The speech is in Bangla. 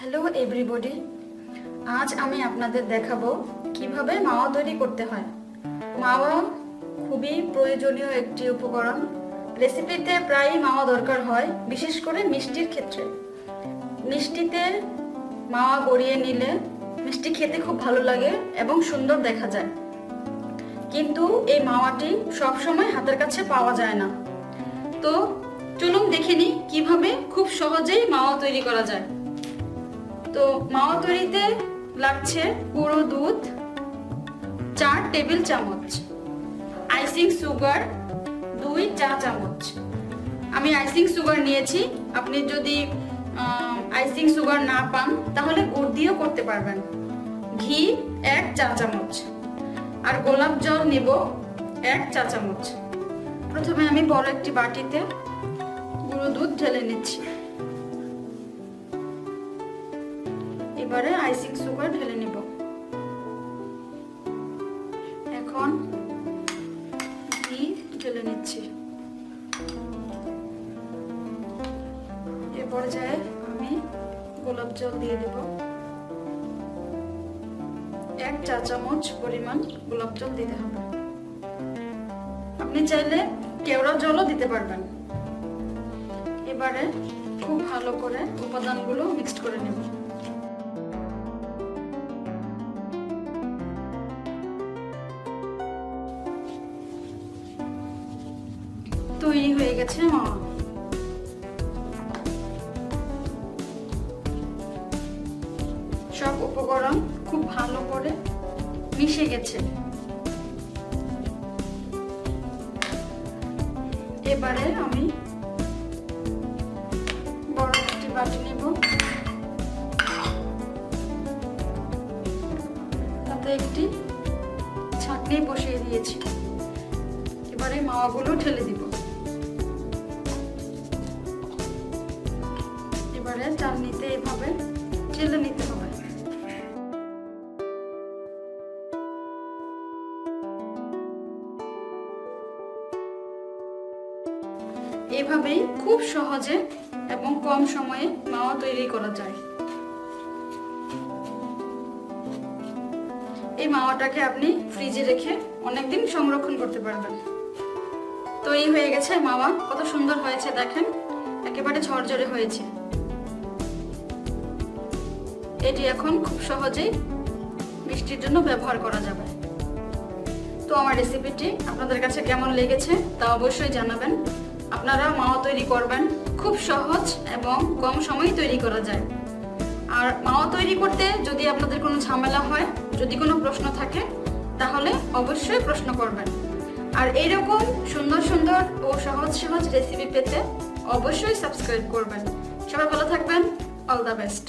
হ্যালো এভরিবডি আজ আমি আপনাদের দেখাবো কীভাবে মাওয়া তৈরি করতে হয়। মাওয়া খুবই প্রয়োজনীয় একটি উপকরণ। রেসিপিতে প্রায়ই মাওয়া দরকার হয়, বিশেষ করে মিষ্টির ক্ষেত্রে। মিষ্টিতে মাওয়া গড়িয়ে নিলে মিষ্টি খেতে খুব ভালো লাগে এবং সুন্দর দেখা যায়। কিন্তু এই মাওয়াটি সবসময় হাতের কাছে পাওয়া যায় না। তো চলুন দেখে নিই কীভাবে খুব সহজেই মাওয়া তৈরি করা যায়। তো মাওয়া তৈরিতে লাগছে গুঁড়ো দুধ, চার টেবিল চামচ, আইসিং সুগার, দুই চা চামচ। আমি আইসিং সুগার নিয়েছি, আপনি যদি আইসিং সুগার না পান, তাহলে গুড় দিয়েও করতে পারবেন। ঘি, এক চা চামচ। আর গোলাপ জল নেব, এক চা চামচ। প্রথমে আমি বড় একটি বাটিতে গুঁড়ো দুধ ঢেলে নিচ্ছি। এবারে আইসিং সুগার ঢেলে নিব। এখন ঘি ঢেলে নিচ্ছি। এ পর্যায়ে আমি গোলাপ জল দিয়ে দেব। এক চা চামচ পরিমাণ গোলাপ জল দিতে হবে। আপনি চাইলে কেওড়া জলও দিতে পারবেন। এবারে খুব ভালো করে উপাদানগুলো মিক্সড করে নেব। তৈরি হয়ে গেছে মামা সব উপকরণ খুব ভালো করে মিশে গেছে। এবারে আমি বড় একটি বাটি নেব। তাতে একটি ছাঁকনি বসিয়ে দিয়েছি। এবারে মাওয়াগুলো ঠেলে দিব। এবারে চালনিতে এভাবে ঢেলে নিতে হবে। এভাবেই খুব সহজে এবং কম সময়ে মাওয়া তৈরি করা যায়। এই মাওয়াটাকে আপনি ফ্রিজে রেখে অনেকদিন সংরক্ষণ করতে পারবেন। তৈরি হয়ে গেছে মাওয়া। কত সুন্দর হয়েছে, দেখেন। একেবারে ঝরঝরে হয়েছে। এটি এখন খুব সহজেই মিষ্টির জন্য ব্যবহার করা যাবে। তো আমার রেসিপিটি আপনাদের কাছে কেমন লেগেছে তা অবশ্যই জানাবেন। আপনারা মাও তৈরি করবেন। খুব সহজ এবং কম সময়ে তৈরি করা যায়। আর মাওয়া তৈরি করতে যদি আপনাদের কোনো ঝামেলা হয়, যদি কোনো প্রশ্ন থাকে, তাহলে অবশ্যই প্রশ্ন করবেন। আর এইরকম সুন্দর সুন্দর ও সহজ সহজ রেসিপি পেতে অবশ্যই সাবস্ক্রাইব করবেন। সবাই ভালো থাকবেন। All the best